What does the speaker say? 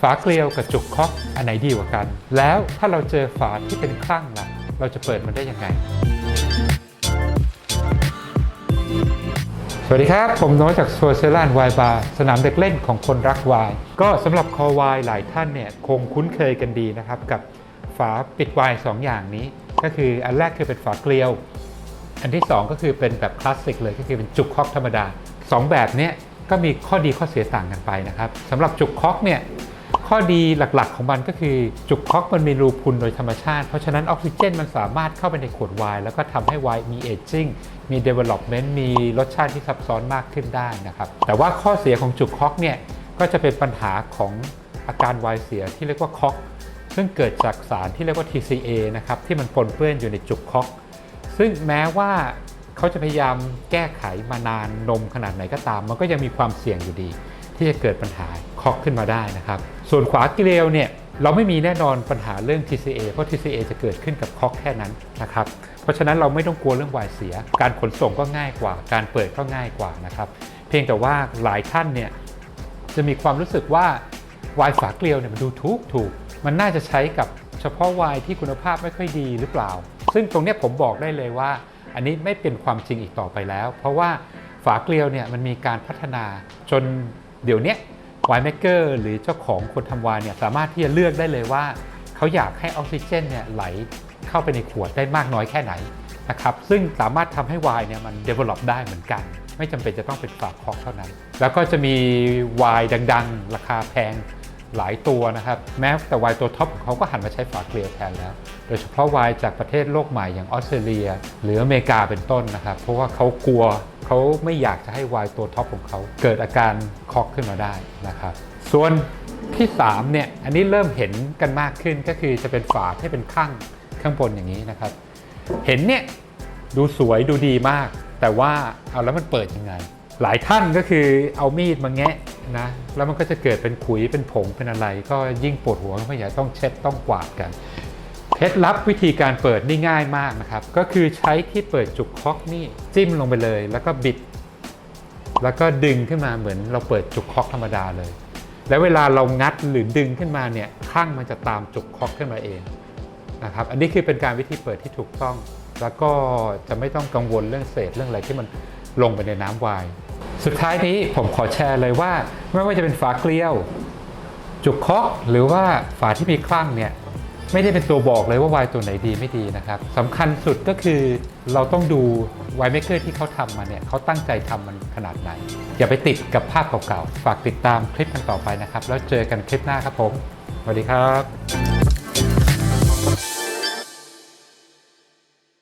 ฝาเกลียวกับจุกคอกอันไหนดีกว่ากัน แล้วถ้าเราเจอฝาที่เป็นคลั่งล่ะ เราจะเปิดมันได้ยังไง สวัสดีครับ ผมโน้ตจากโซเซลานไวบาร์สนามเด็กเล่นของคนรักไวน์ก็สำหรับคอไวน์หลายท่านเนี่ย คงคุ้นเคยกันดีนะครับ กับฝาปิดไวน์สองอย่างนี้ ก็คืออันแรกคือเป็นฝาเกลียว อันที่ 2 ก็คือเป็นแบบคลาสสิกเลยก็คือเป็นจุกคอกธรรมดา 2 แบบเนี้ยก็มีข้อดีข้อเสียต่างกันไปนะครับสำหรับจุกคอกเนี่ย ข้อดีหลักๆ ของมันก็คือจุกคอกมันมีรูพุนโดยธรรมชาติ เพราะฉะนั้นออกซิเจนมันสามารถเข้าไปในขวดไวน์แล้วก็ทำให้ไวน์มีเอจจิ้งมี development มีรสชาติที่ซับซ้อนมากขึ้นได้นะครับแต่ว่าข้อเสียของจุกคอกเนี่ยก็จะเป็นปัญหาของอาการไวน์เสียที่เรียกว่าคอกซึ่งเกิดจากสารที่เรียกว่า TCA นะครับที่มันปนเปื้อนอยู่ในจุกคอกซึ่งแม้ว่าเขาจะพยายามแก้ไขมานานนมขนาดไหนก็ตาม มันก็ยังมีความเสี่ยงอยู่ดี ที่จะเกิดปัญหา คอกขึ้นมาได้นะครับ ส่วนขวาเกลียวเนี่ยเราไม่มีแน่นอนปัญหาเรื่อง TCA เพราะ TCA จะเกิดขึ้นกับคอกแค่นั้นนะครับเพราะฉะนั้นเราไม่ต้องกลัวเรื่องวายเสีย การขนส่งก็ง่ายกว่า การเปิดก็ง่ายกว่านะครับเพียงแต่ว่าหลายท่านเนี่ยจะมีความรู้สึกว่าวายฝาเกลียวเนี่ยมันดูถูกถูก มันน่าจะใช้กับเฉพาะวายที่คุณภาพไม่ค่อยดีหรือเปล่า ซึ่งตรงนี้ผมบอกได้เลยว่า อันนี้ไม่เป็นความจริงอีกต่อไปแล้ว เพราะว่าฝาเกลียวเนี่ยมันมีการพัฒนาจนเดี๋ยวนี้ ยวายเมกเกอร์หรือเจ้าของคนทำวายเนี่ยสามารถที่จะเลือกได้เลยว่า เขาอยากให้ออกซิเจนเนี่ยไหลเข้าไปในขวดได้มากน้อยแค่ไหนนะครับซึ่งสามารถทำให้ไวน์เนี่ยมัน develop ได้เหมือนกัน ไม่จำเป็นจะต้องเป็นฝาคอกเท่านั้น แล้วก็จะมีไวน์ดังๆ ราคาแพงหลายตัวนะครับ แม้แต่ไวน์ตัวท็อปของเขาก็หันมาใช้ฝาเกลียวแทนแล้ว โดยเฉพาะไวน์จากประเทศโลกใหม่อย่างออสเตรเลีย หรืออเมริกาเป็นต้นนะครับ เพราะว่าเขากลัว เขาไม่อยากจะให้ไวน์ตัวท็อปของเขาเกิดอาการคอกขึ้นมาได้นะครับ ส่วนที่3เนี่ยอันนี้เริ่มเห็นกันมากขึ้นก็คือจะเป็นฝาที่เป็นข้างข้างบนอย่างนี้นะครับ เห็นเนี่ยดูสวยดูดีมาก แต่ว่าเอาแล้วมันเปิดยังไง หลายท่านก็คือเอามีดมาแงะนะแล้วมันก็จะเกิดเป็นขุยเป็นผงเป็นอะไร ก็ยิ่งปวดหัวเพราะอย่าต้องเช็ดต้องกวาดกัน เคล็ดลับวิธีการเปิดนี่ง่ายมากนะครับ ก็คือใช้ที่เปิดจุกคอกนี่จิ้มลงไปเลย แล้วก็บิด แล้วก็ดึงขึ้นมาเหมือนเราเปิดจุกคอกธรรมดาเลย แล้วเวลาเรางัดหรือดึงขึ้นมาเนี่ยข้างมันจะตามจุกคอกขึ้นมาเองนะครับอันนี้คือเป็นการวิธีเปิดที่ถูกต้อง แล้วก็จะไม่ต้องกังวลเรื่องเศษเรื่องอะไรที่มันลงไปในน้ำไวน์สุดท้ายนี้ผมขอแชร์เลยว่า ไม่ว่าจะเป็นฝาเกลียว จุกคอกหรือว่าฝาที่มีคลั่งเนี่ย ไม่ได้เป็นตัวบอกเลยว่าไวน์ตัวไหนดีไม่ดีนะครับสำคัญสุดก็คือเราต้องดูไวน์เมคเกอร์ที่เขาทำมาเนี่ยเขาตั้งใจทำมันขนาดไหน อย่าไปติดกับภาพเก่าๆ ฝากติดตามคลิปกันต่อไปนะครับ แล้วเจอกันคลิปหน้าครับผม สวัสดีครับ